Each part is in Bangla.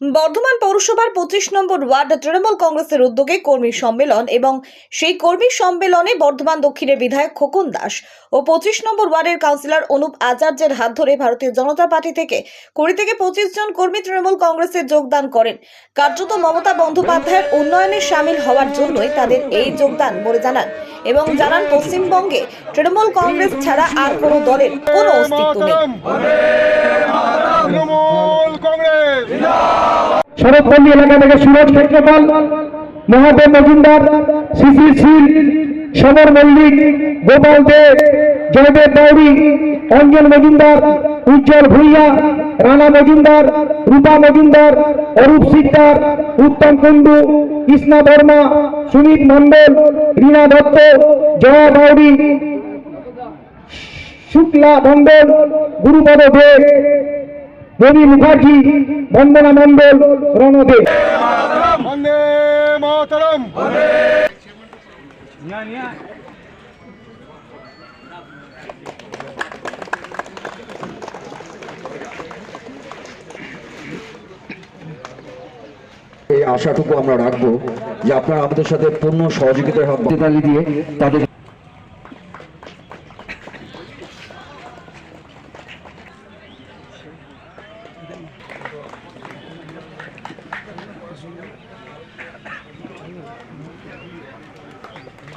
বর্ধমান পৌরসভার পঁচিশ নম্বর ওয়ার্ড তৃণমূল কংগ্রেসের উদ্যোগে কর্মী সম্মেলন এবং সেই কর্মী সম্মেলনে বর্ধমান দক্ষিণের বিধায়ক খোকন দাস ও পঁচিশ নম্বর ওয়ার্ডের কাউন্সিলর অনুপ আচার্যের হাত ধরে ভারতীয় জনতা পার্টি থেকে কুড়ি থেকে পঁচিশ জন কর্মী তৃণমূল কংগ্রেসে যোগদান করেন। কার্যত মমতা বন্দ্যোপাধ্যায়ের উন্নয়নে সামিল হওয়ার জন্যই তাদের এই যোগদান বলে জানান এবং জানান পশ্চিমবঙ্গে তৃণমূল কংগ্রেস ছাড়া আর কোনো দলের কোনো অস্তিত্ব নেই তৃণমূল কংগ্রেস শরৎপল্লী এলাকা থেকে সুরজ ক্ষেত্রপাল মহাদেব মজুমদার, শিশির শীল, সমর মল্লিক, গোপাল দে, জয়দেব বাউরি অঞ্জন মজুমদার, উজ্জ্বল ভূঁইয়া, রানা মজুমদার, রূপা মজুমদার, অরূপ সিকদার, উত্তম কুণ্ডু, কৃষ্ণা বর্মা সুমিত মণ্ডল, রীনা দত্ত, জয়া বাউরি শুক্লা মণ্ডল, গুরুপদ দে দেবী মুখার্জি বন্দনা মণ্ডল রণদে। বন্দে মাতরম। এই আশাটুকু আমরা রাখব যে আপনারা আমাদের সাথে পূর্ণ সহযোগিতার হাত দিয়ে তাদের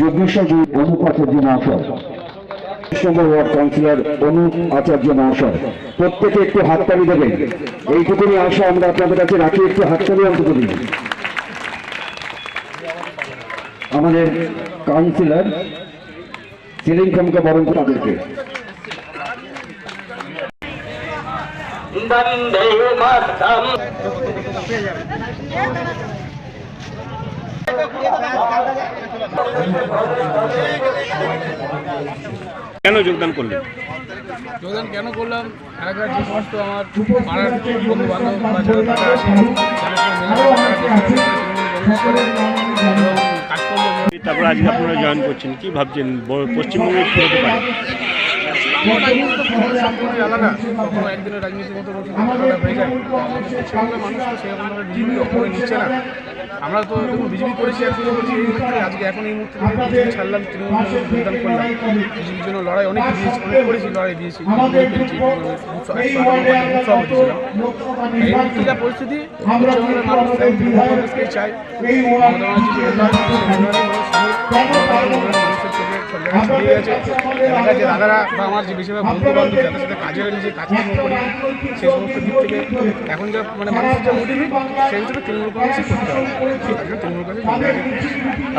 যজ্ঞেশ্বর অনুপ আচার্য মহাশয় number ward councillor Anup Acharya মহাশয়, প্রত্যেকে একটু হাততালি দেবেন। এইটুকুনি আশা আমরা আপনাদের কাছে রাখি, একটু হাততালি অন্তত দিন। আমাদের কাউন্সিলর সিলিং খামকে বরণ তাদেরকে। বন্দে মাতরম কেন যোগদান করলেন? যোগদান কেন করলাম? এলাকার যে সমস্ত আমার পাড়ার বন্ধু বান্ধব তারপর আজকে আপনারা জয়েন করছেন কি ভাবছেন? পশ্চিমবঙ্গে কি হতে পারে? রাজনীতি তো সম্পূর্ণ আলাদা কখনো একদিনের মতো আলাদা হয়ে যায় মানুষ সেরকমভাবে বিজেপি নিচ্ছে না আমরা তো দেখুন বিজেপি করেছি একসঙ্গে করেছি এই মুহূর্তে আজকে এখন এই মুহূর্তে বিজেপি ছাড়লাম তৃণমূল যোগদান করলাম বিজেপির জন্য লড়াই অনেক দিয়েছি অনেক করেছি লড়াই দিয়েছি পেরেছি সভাপতি এই মুহূর্তে যা পরিস্থিতি পশ্চিমবঙ্গের মানুষ তৃণমূল কংগ্রেসকে চায় মানুষের চোখে ছড়িয়ে গেছে যে দাদারা বা আমার যে বেশিরভাগ বন্ধু বান্ধব যাদের সাথে কাজে নিজে কাজকর্ম করি সেই সমস্ত দিক থেকে এখন যা মানে মানুষের যা মোটিভেট সেই হিসেবে তৃণমূল কংগ্রেসই করতে হবে তৃণমূল কংগ্রেস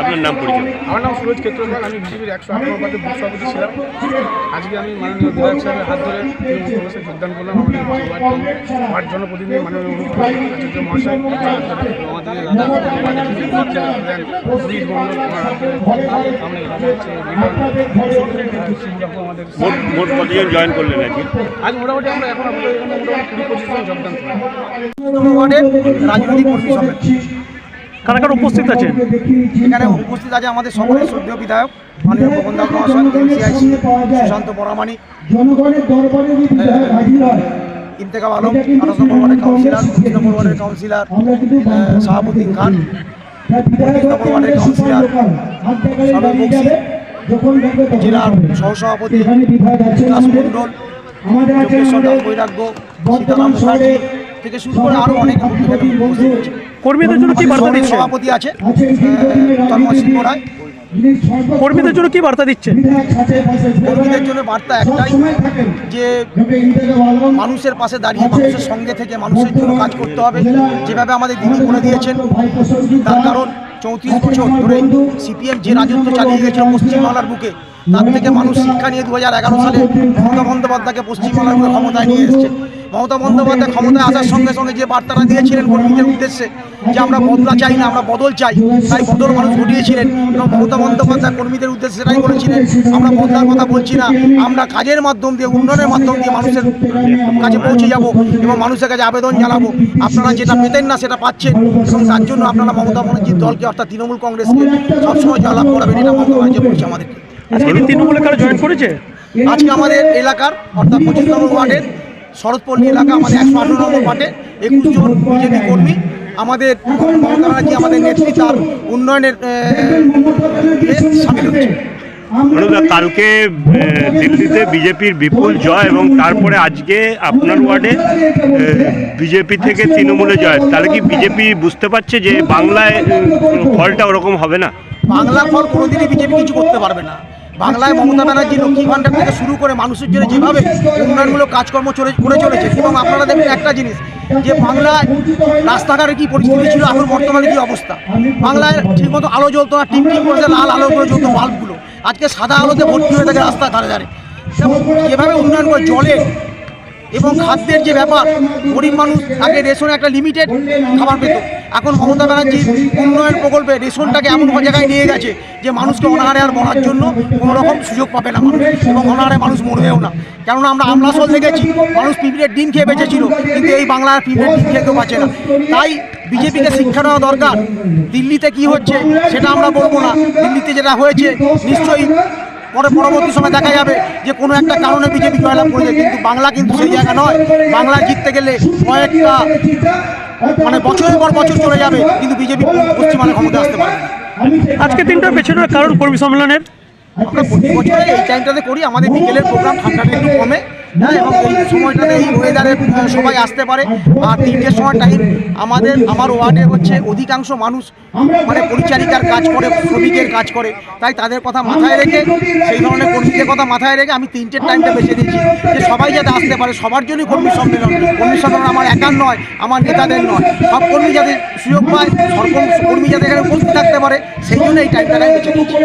আপনার নাম পরিচয় আমার নাম সুরজ ক্ষেত্রপাল আমি বিজেপির একশো নম্বর বুথ সভাপতি ছিলাম আজকে আমি মাননীয় বিধায়ক সাহেবের হাত ধরে তৃণমূল কংগ্রেসে যোগদান করলাম আমাদের ওয়ার্ড জনপ্রতিনিধি মাননীয় আচার্য মহাশয় আমাদের দাদা আমার হচ্ছে মোট উপস্থিত আছেন? এখানে উপস্থিত আছে আমাদের সকলের শ্রদ্ধেয় বিধায়ক, মাননীয় ভবন দাস মহাশয় এমসিআইসি সুশান্ত পরামানিক জনগণের দরবারে ইন্তেকাব আলম আঠাশ নম্বর ওয়ার্ডের কাউন্সিলর পঁচিশ শাহাবুদ্দিন খান পঁচিশ নম্বর জেলার। সহসভাপতি বিকাশ মণ্ডল আছে যোগেশ্বর দাস বৈরাগ্য সীতারাম মুখার্জি থেকে শুরু করে আরও অনেক কর্মীদের জন্য কি বার্তা দিচ্ছেন সভাপতি আছে রায় কর্মীদের জন্য কি বার্তা পাশে কর্মীদের জন্য বার্তা একটাই যে মানুষের পাশে দাঁড়িয়ে মানুষের সঙ্গে থেকে মানুষের জন্য কাজ করতে হবে। যেভাবে আমাদের দিদি বলে দিয়েছেন তার কারণ চৌত্রিশ বছর ধরে সিপিএম যে রাজত্ব চালিয়ে গেছিল পশ্চিমবাংলার বুকে তার থেকে মানুষ শিক্ষা নিয়ে দু হাজার এগারো সালে মমতা বন্দ্যোপাধ্যায়কে পশ্চিমবাংলার বুকে ক্ষমতায় নিয়ে এসছে। মমতা বন্দ্যোপাধ্যায় ক্ষমতায় আসার সঙ্গে সঙ্গে যে বার্তাটা দিয়েছিলেন কর্মীদের উদ্দেশ্যে, যে আমরা বদলা চাই না, আমরা বদল চাই, তাই বদল মানুষ ঘটিয়েছিলেন। এবং মমতা বন্দ্যোপাধ্যায় কর্মীদের উদ্দেশ্যে সেটাই বলেছিলেন, আমরা বদলার কথা বলছি না, আমরা কাজের মাধ্যম দিয়ে, উন্নয়নের মাধ্যম দিয়ে মানুষের কাছে পৌঁছে যাব এবং মানুষের কাছে আবেদন জানাব। আপনারা যেটা পেতেন না, সেটা পাচ্ছেন। এবং তার জন্য আপনারা মমতা ব্যানার্জির দলকে, অর্থাৎ তৃণমূল কংগ্রেসকে সবসময় জয়লাভ করাবেন, এটা মমতা ব্যানার্জি বলছে আমাদেরকে। আজকে কি তৃণমূলে কারও জয়েন করেছে? আজকে আমাদের এলাকার অর্থাৎ পঁচিশ নম্বর ওয়ার্ডের শরৎপল্লী এলাকা আমাদের একশো আঠারো নম্বর ওয়ার্ডে একুশ জন বিজেপি কর্মী। আমাদের মমতা ব্যানার্জি আমাদের নেত্রী তার উন্নয়নের সামিল হচ্ছে। কালকে দিল্লিতে বিজেপির বিপুল জয় এবং তারপরে আজকে আপনার ওয়ার্ডে বিজেপি থেকে তৃণমূলে জয়। তাহলে কি বিজেপি বুঝতে পারছে যে বাংলায় ফলটা ওরকম হবে না? বাংলা ফল কোনোদিনই বিজেপি কিছু করতে পারবে না। বাংলায় মমতা ব্যানার্জি লক্ষ্মী ভাণ্ডার থেকে শুরু করে মানুষের জন্য যেভাবে উন্নয়নমূলক কাজকর্ম চলে করে চলেছে। এবং আপনারা দেখবেন একটা জিনিস যে বাংলায় রাস্তাঘাটে কি পরিস্থিতি ছিল এখন বর্তমানে কি অবস্থা? বাংলায় ঠিকমতো আলো জ্বলতো না টিম টিম করে লাল আলো করে জ্বলতো বাল্বগুলো। আজকে সাদা আলোতে ভর্তি হয়ে থাকে রাস্তা ধারে ধারে। যেভাবে উন্নয়ন করে জলের এবং খাদ্যের যে ব্যাপার গরিব মানুষ আগে রেশনে একটা লিমিটেড খাবার পেত। এখন মমতা ব্যানার্জি উন্নয়ন প্রকল্পে রেশনটাকে এমন জায়গায় নিয়ে গেছে যে মানুষকে অনাহারে আর মরার জন্য কোনো রকম সুযোগ পাবে না মানুষ। এবং অনাহারে মানুষ মরবেও না। কেননা আমরা আমলাসল দেখেছি, মানুষ পিঁপড়ের ডিম খেয়ে বেঁচেছিল, কিন্তু এই বাংলার পিঁপড়ের ডিম খেয়ে কেউ বাঁচে না। তাই বিজেপিকে শিক্ষা দেওয়া দরকার, দিল্লিতে কি হচ্ছে সেটা আমরা বলব না। দিল্লিতে যেটা হয়েছে, নিশ্চয়ই পরে পরবর্তী সময় দেখা যাবে যে কোনো একটা কারণে বিজেপি জয়লাভ করেছে কিন্তু বাংলা কিন্তু সেই জায়গা নয়। বাংলা জিততে গেলে কয়েকটা মানে বছরের পর বছর চলে যাবে কিন্তু বিজেপি পশ্চিমবঙ্গে ক্ষমতা আসতে পারবে আজকে তিনটার পেছনের কারণ কর্মী সম্মেলনের? আমরা প্রতি বছরে এই টাইমটাতে করি আমাদের বিকেলের প্রোগ্রাম ঠান্ডাটা একটু কমে। এবং এই সময়টাতে এই ওয়েদারে সবাই আসতে পারে। আর তিনটের সময় টাইম আমাদের, আমার ওয়ার্ডে হচ্ছে অধিকাংশ মানুষ মানে পরিচারিকার কাজ করে, শ্রমিকের কাজ করে। তাই তাদের কথা মাথায় রেখে, সেই ধরনের কর্মীদের কথা মাথায় রেখে আমি তিনটের টাইমটা বেছে দিয়েছি, যে সবাই যাতে আসতে পারে, সবার জন্যই কর্মী সম্মেলন। কর্মী সম্মেলন আমার একার নয়, আমার নেতাদের নয়। সব কর্মী যাতে সুযোগ পায় সব কর্মী যাতে এখানে উপস্থিত থাকতে পারে, সেই জন্য এই টাইমটাকে বেছে দিয়েছি।